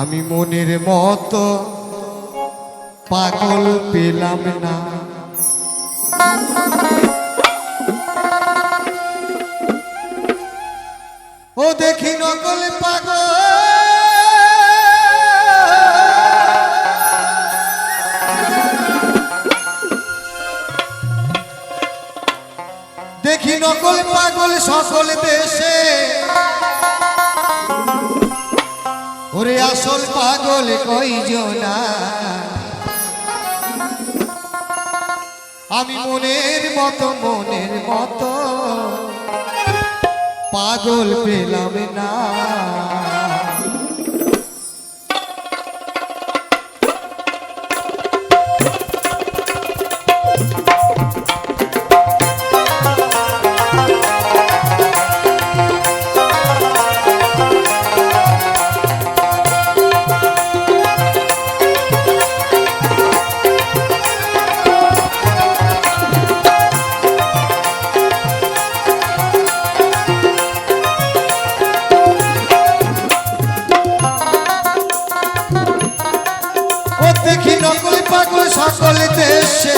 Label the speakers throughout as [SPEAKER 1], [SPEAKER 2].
[SPEAKER 1] আমি মনের মতো পাগল পেলাম না। ও দেখি নকল পাগল। দেখি নকল পাগল সকল দেশে। ওরে আসল পাগল কইজনা আমি মনের মতো মনের মতো পাগল পেলাম না। দেশে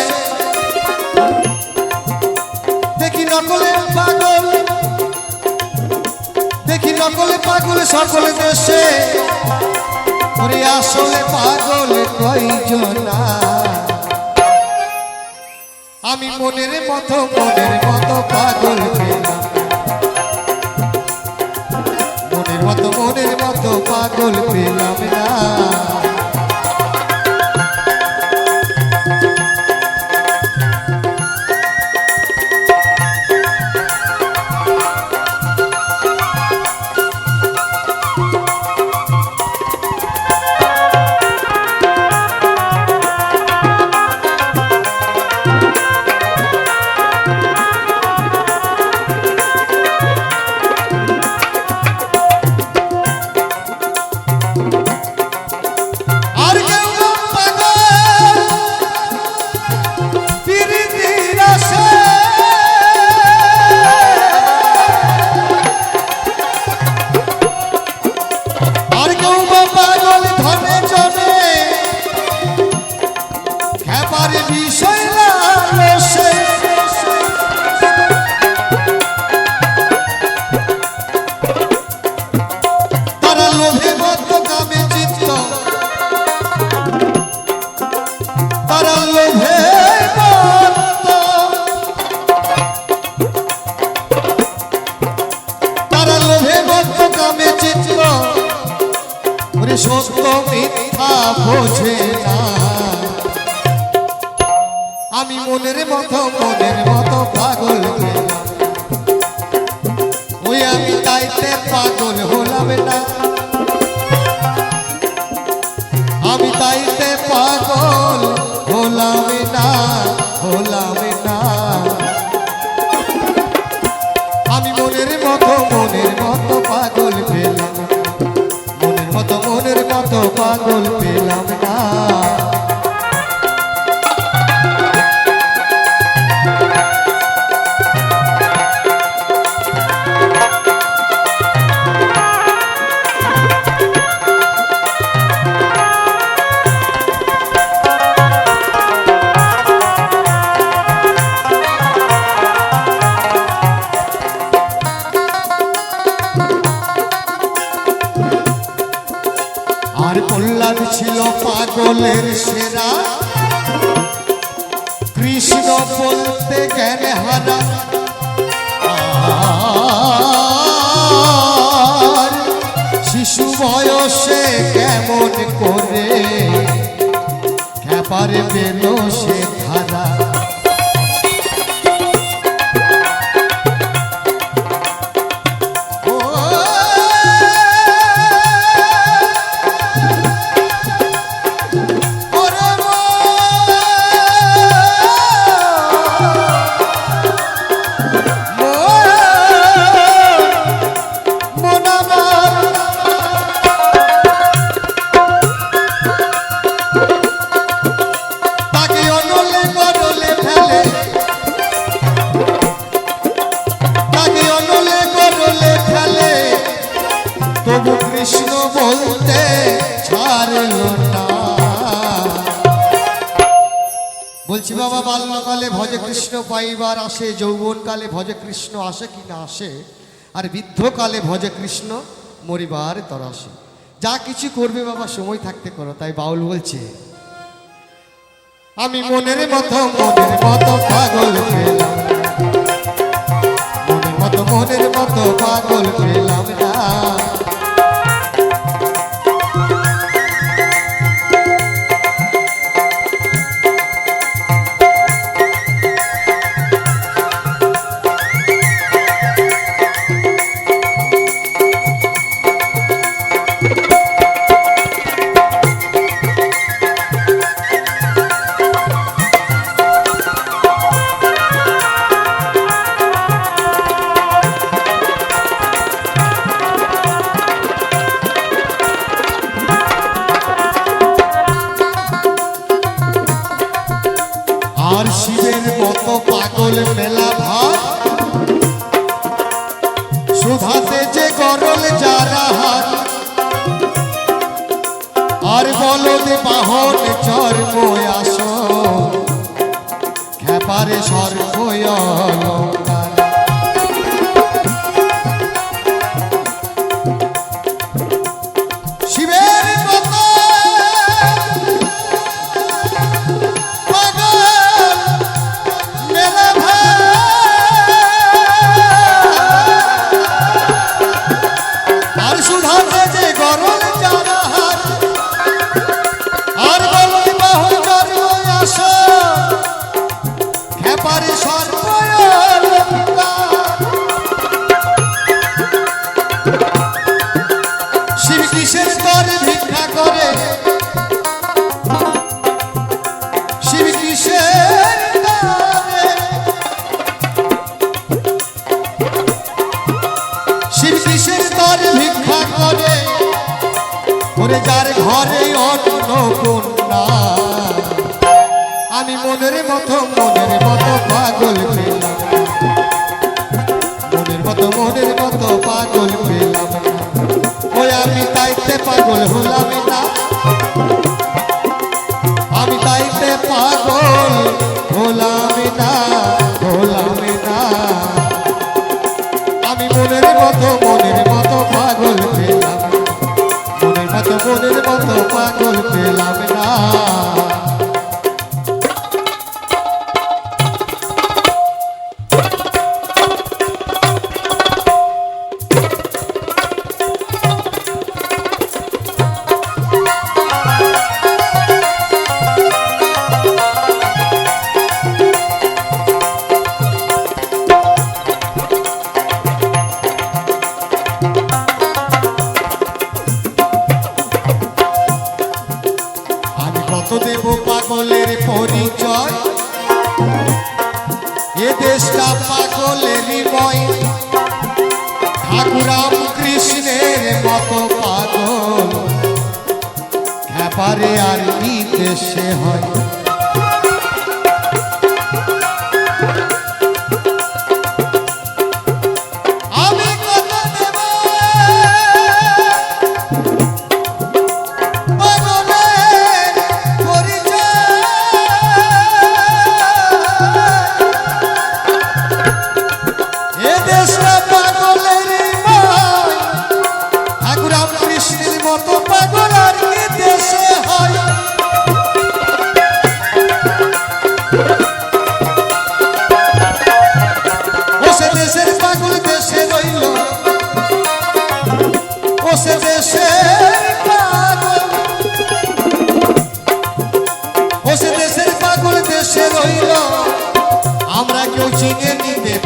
[SPEAKER 1] দেখি নকলে পাগল। দেখি নকলে পাগল দেশে। ওরে আসলে পাগল কইজনা আমি মনের মতো মনের মতো পাগল সত্য মিথ্যা বোঝে না। আমি মনের মতো মনের মতো পাগল ওই আমি তাইতে পাগল হলাম না। আমি তাইতে পাগল হলাম আর প্রহ্লাদ ছিল পাগলের সেরা। কৃষ্ণ বলতে জ্ঞান হারা। শিশু বয়সে কেমন করে? খেপার পেল সে ধারা। বিষ্ণু বলতে বলছি বাবা, বাল্যকালে ভজে কৃষ্ণ পাইবার আসে, যৌবনকালে ভজে কৃষ্ণ আসে কি না আসে, আর বৃদ্ধকালে ভজে কৃষ্ণ মরিবার তরাসে যা কিছু করবে বাবা, সময় থাকতে করো, তাই বাউল বলছে। আমি মনের মতো মনের মতো পাগল মনের মতো মনের মতো পাগল খেলাম না। সর্ব দেব পাগলের পরিচয়। এ দেশটা পাগলের বয়। ঠাকুরাম কৃষ্ণের মতো পাগল। ব্যাপারে আর কি দেশে হয়।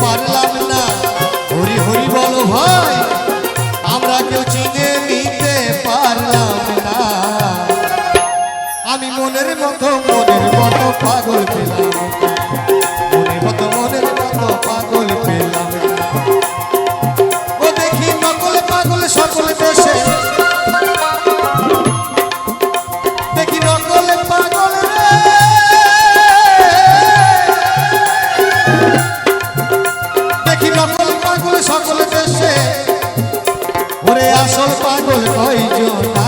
[SPEAKER 1] পারলাম পাগল কয়জন